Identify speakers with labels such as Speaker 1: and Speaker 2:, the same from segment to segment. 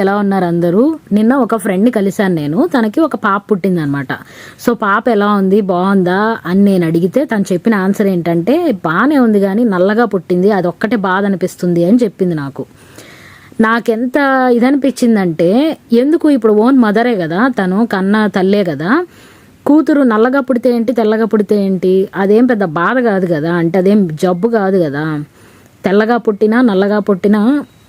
Speaker 1: ఎలా ఉన్నారు అందరూ? నిన్న ఒక ఫ్రెండ్ని కలిశాను నేను. తనకి ఒక పాప పుట్టింది అనమాట సో పాప ఎలా ఉంది? బాగుందా? అని నేను అడిగితే తను చెప్పిన ఆన్సర్ ఏంటంటే బాగానే ఉంది కానీ నల్లగా పుట్టింది. అది ఒక్కటే బాధ అనిపిస్తుంది అని చెప్పింది నాకు. నాకెంత ఇదనిపించిందంటే ఎందుకు ఇప్పుడు ఓన్ మదరే కదా తను కన్న తల్లే కదా కూతురు నల్లగా పుడితే ఏంటి తెల్లగా పుడితే ఏంటి? అదేం పెద్ద బాధ కాదు కదా అంటే అదేం జబ్బు కాదు కదా. తెల్లగా పుట్టినా నల్లగా పుట్టినా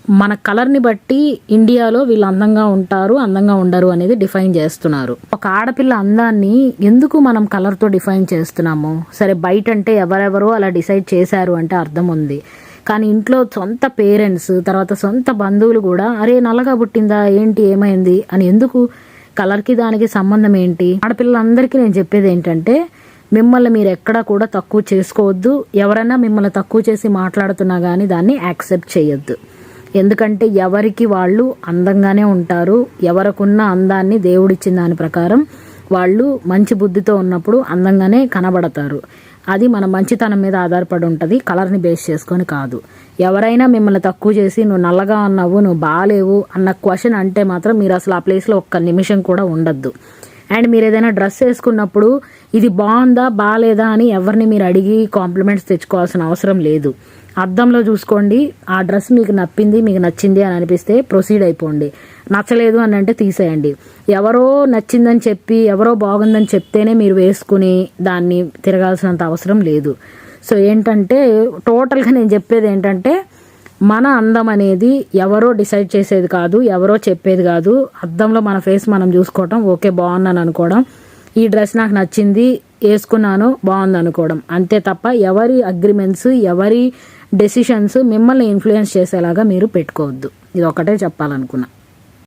Speaker 1: మన కలర్ని బట్టి ఇండియాలో వీళ్ళు అందంగా ఉంటారు అందంగా ఉండరు అనేది డిఫైన్ చేస్తున్నారు. ఒక ఆడపిల్ల అందాన్ని ఎందుకు మనం కలర్తో డిఫైన్ చేస్తున్నాము? సరే బయట అంటే ఎవరెవరో అలా డిసైడ్ చేశారు అంటే అర్థం ఉంది. కానీ ఇంట్లో సొంత పేరెంట్స్ తర్వాత సొంత బంధువులు కూడా అరే నల్లగా పుట్టిందా? ఏంటి? ఏమైంది? అని ఎందుకు? కలర్కి దానికి సంబంధం ఏంటి? ఆడపిల్లలందరికీ నేను చెప్పేది ఏంటంటే మిమ్మల్ని మీరు ఎక్కడా కూడా తక్కువ చేసుకోవద్దు. ఎవరైనా మిమ్మల్ని తక్కువ చేసి మాట్లాడుతున్నా కానీ దాన్ని యాక్సెప్ట్ చేయొద్దు. ఎందుకంటే ఎవరికి వాళ్ళు అందంగానే ఉంటారు ఎవరికున్న అందాన్ని దేవుడిచ్చిన దాని ప్రకారం వాళ్ళు మంచి బుద్ధితో ఉన్నప్పుడు అందంగానే కనబడతారు. అది మన మంచితనం మీద ఆధారపడి ఉంటుంది కలర్ని బేస్ చేసుకొని కాదు. ఎవరైనా మిమ్మల్ని తక్కువ చేసి నువ్వు నల్లగా ఉన్నావు నువ్వు బాగాలేవు అన్న క్వశ్చన్ అంటే మాత్రం మీరు అసలు ఆ ప్లేస్లో ఒక్క నిమిషం కూడా ఉండద్దు. అండ్ మీరు ఏదైనా డ్రెస్ వేసుకున్నప్పుడు ఇది బాగుందా బాగాలేదా అని ఎవరిని మీరు అడిగి కాంప్లిమెంట్స్ తెచ్చుకోవాల్సిన అవసరం లేదు. అద్దంలో చూసుకోండి ఆ డ్రెస్ మీకు నప్పింది మీకు నచ్చింది అని అనిపిస్తే ప్రొసీడ్ అయిపోండి. నచ్చలేదు అని అంటే తీసేయండి. ఎవరో నచ్చిందని చెప్పి ఎవరో బాగుందని చెప్తేనే మీరు వేసుకుని దాన్ని తిరగాల్సినంత అవసరం లేదు. సో ఏంటంటే టోటల్గా నేను చెప్పేది ఏంటంటే మన అందం అనేది ఎవరో డిసైడ్ చేసేది కాదు ఎవరో చెప్పేది కాదు. అద్దంలో మన ఫేస్ మనం చూసుకోవటం ఓకే బాగున్నాను అనుకోవడం. ఈ డ్రెస్ నాకు నచ్చింది వేసుకున్నాను బాగుంది అనుకోవడం. అంతే తప్ప ఎవరి అగ్రిమెంట్స్ ఎవరి డెసిషన్స్ మిమ్మల్ని ఇన్ఫ్లుయెన్స్ చేసేలాగా మీరు పెట్టుకోవద్దు. ఇది ఒకటే చెప్పాలనుకున్నా.